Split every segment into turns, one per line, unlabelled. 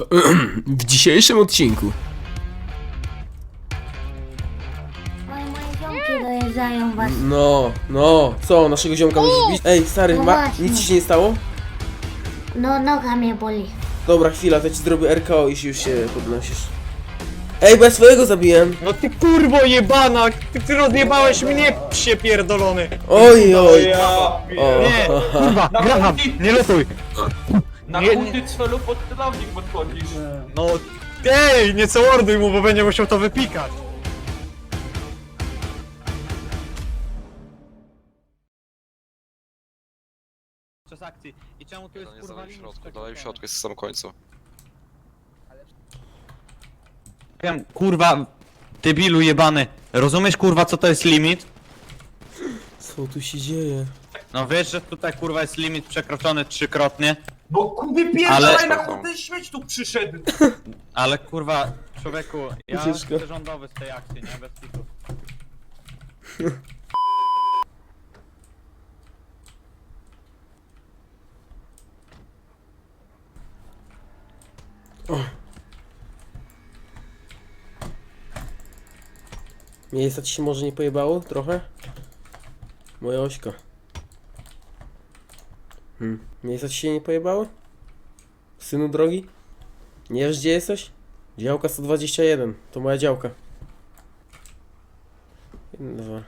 W dzisiejszym odcinku
Moje, moje ziomki dojeżdżają was.
No, no, co, naszego ziomka musisz bić? Ej, stary,
No
ma,
właśnie.
nic ci się nie stało?
No noga mnie boli.
Dobra, chwila, to ci zrobię RKO i już się podnosisz. Ej, bo ja swojego zabiłem!
No ty kurwo jebana! Ty, ty rozjebałeś mnie, psie pierdolony!
Oj, oj!
O, nie, kurwa, Graham, nie lutuj!
Na
Nie,
nie, celu pod celownik podchodzisz.
No, ej, nie morduj mu, bo będzie musiał to wypikać! Czas akcji. I czemu tu jest
Jeden jest
kurwa
dalej w środku, dalej w środku, jest w samym końcu.
Wiem, kurwa, debilu jebany. Rozumiesz kurwa co to jest limit?
Co tu się dzieje?
No wiesz, że tutaj kurwa jest limit przekroczony trzykrotnie,
No kuby pierdalaj
Ale-
na kurde śmieć tu przyszedł.
ale kurwa, człowieku, ja
Ucieczka.
chcę rządowy z tej akcji, nie? Bez kitu.
Miejsca ci się może nie pojebało? Trochę? Moja ośka. Hmm. Miejsca ci się nie pojebały? Synu drogi? Nie wiesz gdzie jesteś? Działka 121. To moja działka. Jeden, dwa.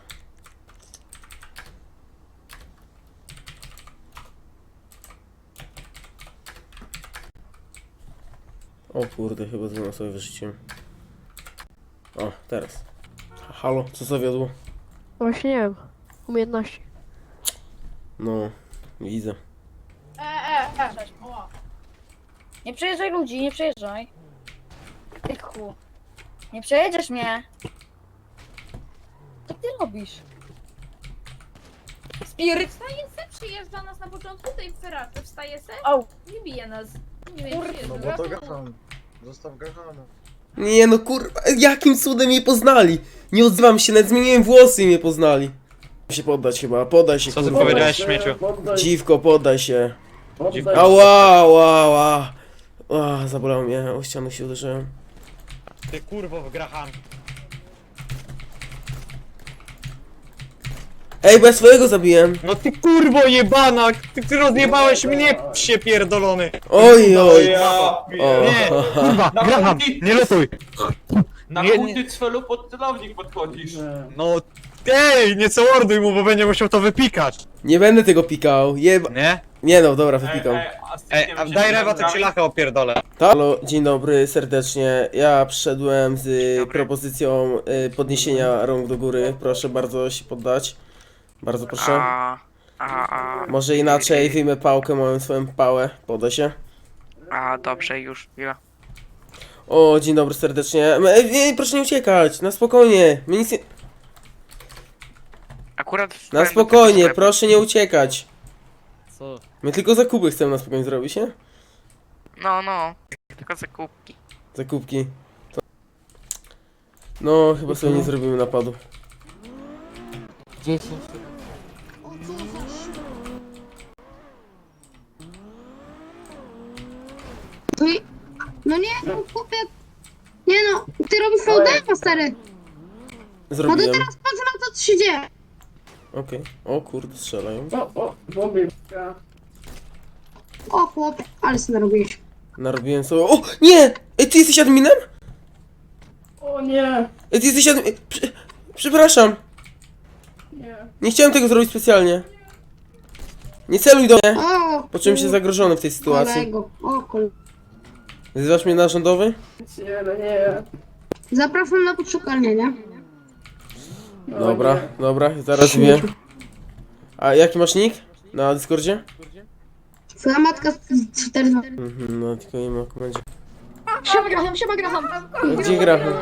O kurde, chyba dwoma sobie wyrzuciłem. O, teraz. Halo, co zawiodło?
Właśnie nie wiem. Umiejętności.
No, widzę.
E, e. Nie przejeżdżaj ludzi, nie przejeżdżaj. Ty chu. Nie przejedziesz mnie. Co ty robisz?
Spirit wstaje se, przyjeżdża nas na początku tej feraty, wstaje se,
Au.
nie bije nas. Nie wiem,
Kurde, no bo to
Graham. Zostaw Grahama.
Nie no kurwa, jakim cudem mnie poznali? Nie odzywam się, nawet zmieniłem włosy i mnie poznali. się poddać chyba, poddaj się
Co ty
kurwa.
powiedziałeś śmieciu?
Dziwko, poddaj się.
Dziwko.
Ała, ała, ała. Ła, zabolało mnie, o ścianę się uderzyłem.
Ty kurwo w Graham.
Ej, bo ja swojego zabiłem.
No ty kurwo jebana! Ty, ty rozjebałeś mnie, psie pierdolony!
Oj, oj.
Ja,
O.
Nie, kurwa,
Na
Graham, nie lutuj!
Na
Nie,
celu pod celownik podchodzisz.
No, ej, nie morduj mu, bo będzie musiał to wypikać!
Nie będę tego pikał, jeba...
Nie?
Nie no, dobra, wypikam.
ej, a z
Ej,
tym
a
się
daj rewa, to ci lachę opierdolę.
Tak? Halo, dzień dobry, serdecznie. Ja przyszedłem z y, propozycją y, podniesienia rąk do góry. Proszę bardzo się poddać. Bardzo proszę.
A, a, a,
Może inaczej, wyjmę pałkę, moją swoją pałę. Podaj się.
a dobrze, już chwila.
O, dzień dobry serdecznie. M- Ej, ej, proszę nie uciekać, na spokojnie. My nic nie...
Akurat
Na spokojnie, proszę nie uciekać.
Co?
My tylko zakupy chcemy na spokojnie zrobić, nie?
No, no, tylko zakupki.
Zakupki. To... No, chyba sobie nie zrobimy napadu.
No nie, no chłopie. Nie no, ty robisz feudalma, stary. No to
Zrobiłem.
teraz patrz na to, co się dzieje.
Okej. O kurde, strzelają.
O chłopie, ale sobie narobiłeś.
Narobiłem sobie... O! Nie! Ej, ty jesteś adminem?
O nie.
Ej, ty jesteś adminem... Prze... Przepraszam.
Nie.
Nie chciałem tego zrobić specjalnie. Nie celuj do mnie.
O,
Poczułem się zagrożony w tej sytuacji.
kolego. O kol.
Wzywasz mnie na rządowy?
Nie, no nie.
Zapraszam na podszukalnie, nie?
Dobra, dobra, zaraz wiem. A jaki masz nick? Na Discordzie?
Twoja matka z 4
Mhm, no tylko nie ma komendzie.
Siema Graham, siema Graham.
Gdzie Graham?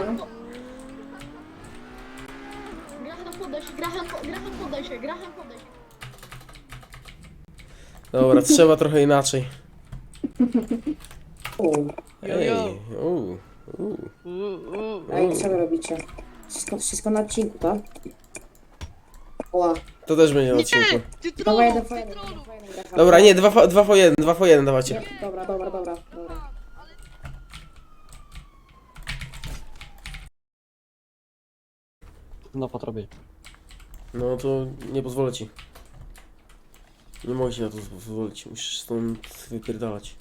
Graham poddaj się, Graham, Graham poddaj się, Graham poddaj się.
Dobra, trzeba trochę inaczej. Ej, uu, uu.
Ej, co wy robicie? Wszystko, wszystko na odcinku, tak? Ła.
To też będzie na odcinku.
Dawaj, jeden po jeden, jeden po jeden, Graham.
Dobra, nie, 2 dwa po 1, 2 po 1 dawacie.
Nie, Dobra, dobra, dobra, dobra.
No potrobię.
No to nie pozwolę ci. Nie mogę ci na to pozwolić, musisz stąd wypierdalać.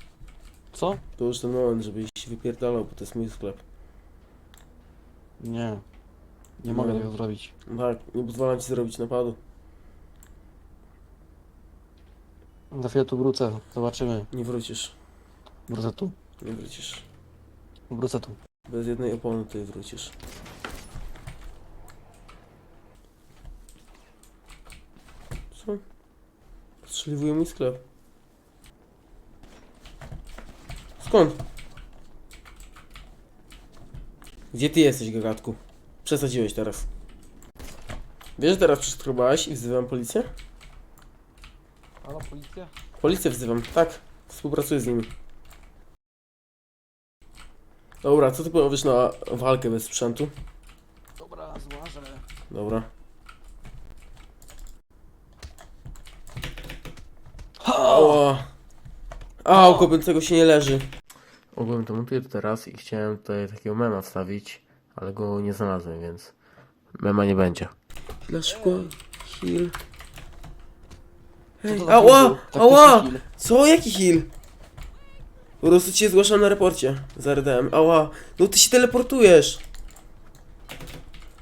Co?
To już ten moment, żebyś się wypierdalał, bo to jest mój sklep.
Nie. Nie mogę no. tego zrobić.
No tak, nie pozwalam ci zrobić napadu.
Za chwilę tu wrócę. Zobaczymy.
Nie wrócisz,
Wrócę tu.
nie wrócisz.
Wrócę tu.
Bez jednej opony tutaj wrócisz. Co? Strzeliwują mi sklep. Skąd? Gdzie ty jesteś, gagatku? Przesadziłeś teraz. Wiesz, że teraz przeskrobałeś i wzywam policję?
Halo, policja?
Policję wzywam, tak. Współpracuję z nimi. Dobra, co ty powiesz na walkę bez sprzętu?
Dobra, złażę.
Dobra. Ała. A, u kobiecego się nie leży. Ogólnie to montuję to teraz i chciałem tutaj takiego mema wstawić, ale go nie znalazłem, więc mema nie będzie. Szybko. Heal. Hej,
Co to za
ała!
Taktyczny
Ała!
heal.
Co? Jaki heal? Po prostu cię zgłaszam na reporcie za RDM. Ała! No ty się teleportujesz!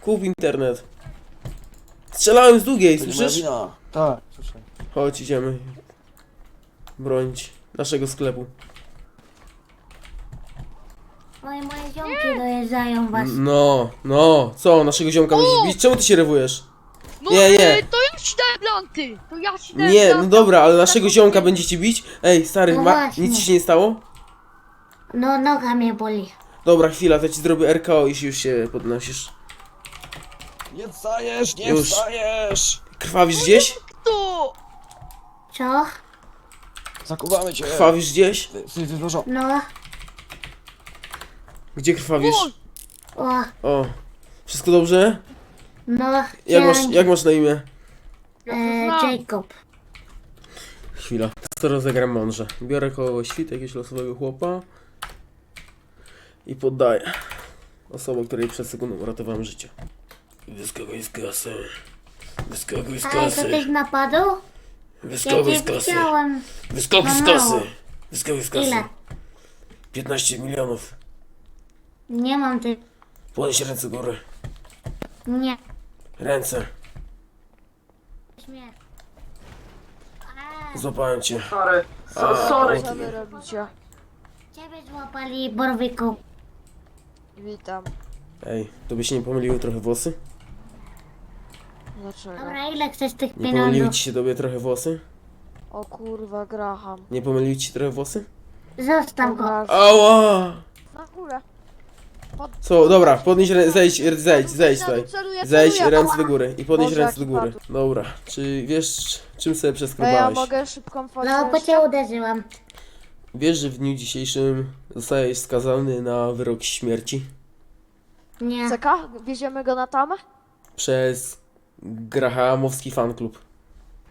Kup internet. Strzelałem z długiej,
To nie moja
słyszysz?
wina. Tak, słyszę.
Chodź, idziemy. Bronić naszego sklepu.
Moje, moje ziomki dojeżdżają was.
No, no, co? Naszego ziomka będziesz bić? Czemu ty się rewujesz?
No,
Nie, nie.
To ja ci dałem planty! To ja ci dałem
Nie, no dobra, ale naszego ziomka będziecie bić? Ej, stary,
No
ma...
właśnie.
nic ci się nie stało?
No, noga mnie boli.
Dobra, chwila, to ja ci zrobię RKO i już się podnosisz.
Nie wstajesz, nie
Już.
wstajesz!
Krwawisz gdzieś?
To!
Co?
Zakuwamy cię!
Krwawisz gdzieś?
Ty, ty, ty, dużo.
No,
Gdzie krwawisz?
o,
O, wszystko dobrze?
No,
Jak masz, jak masz na imię?
E, Jacob.
Chwila, to rozegram mądrze. Biorę koło świt jakiegoś losowego chłopa i poddaję. Osobę, której przed sekundą uratowałem życie. Wyskakuj z kasy. Wyskakuj z
A, to
kasy.
tyś napadł? Ja
Wyskakuj z kasy.
widziałem.
Wyskakuj z
No
kasy.
mało.
Wyskakuj z kasy.
Ile?
15 milionów.
Nie mam ty.
Podnieś ręce do góry.
Nie.
Ręce.
Śmiech.
Złapałem cię.
Sorry.
A,
sorry.
o ty.
robicie?
Ciebie złapali, Borwiku.
Witam.
Ej, to by się nie pomyliły trochę włosy?
Dlaczego?
Dobra, ile chcesz tych
Nie pomyliły ci się tobie trochę włosy?
O kurwa, Graham.
Nie pomyliły ci się trochę włosy?
Zostaw go.
Ała!
Na górę.
Co, dobra, podnieś ręce, zejdź, zejdź, zejdź tutaj.
Celuję,
Zejdź
celuję.
ręce do góry i podnieś
Boże,
ręce do góry. Dobra, czy wiesz czym sobie
A ja
przeskrobałeś?
mogę szybką fotę
No, bo cię uderzyłam.
Wiesz, że w dniu dzisiejszym zostajesz skazany na wyrok śmierci
Nie.
CK? Wieziemy go na tamę?
przez Grahamowski fan klub.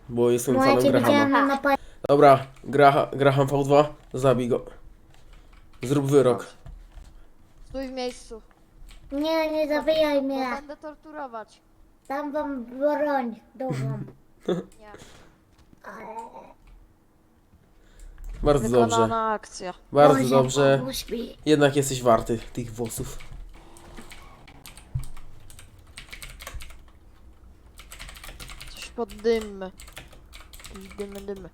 Bo jestem
No, ja
fanem
cię
Grahama.
na.
Dobra, Graha, Graham V2, zabij go. Zrób wyrok.
Stój w miejscu.
Nie, nie zabijaj
Bo
mnie.
będę torturować.
Dam wam broń długą.
Nie.
Bardzo dobrze,
Wykonana akcja.
bardzo
Boże,
dobrze.
pomóż mi.
Jednak jesteś warty tych włosów.
Coś pod dymy. Jakieś dymy, dymy.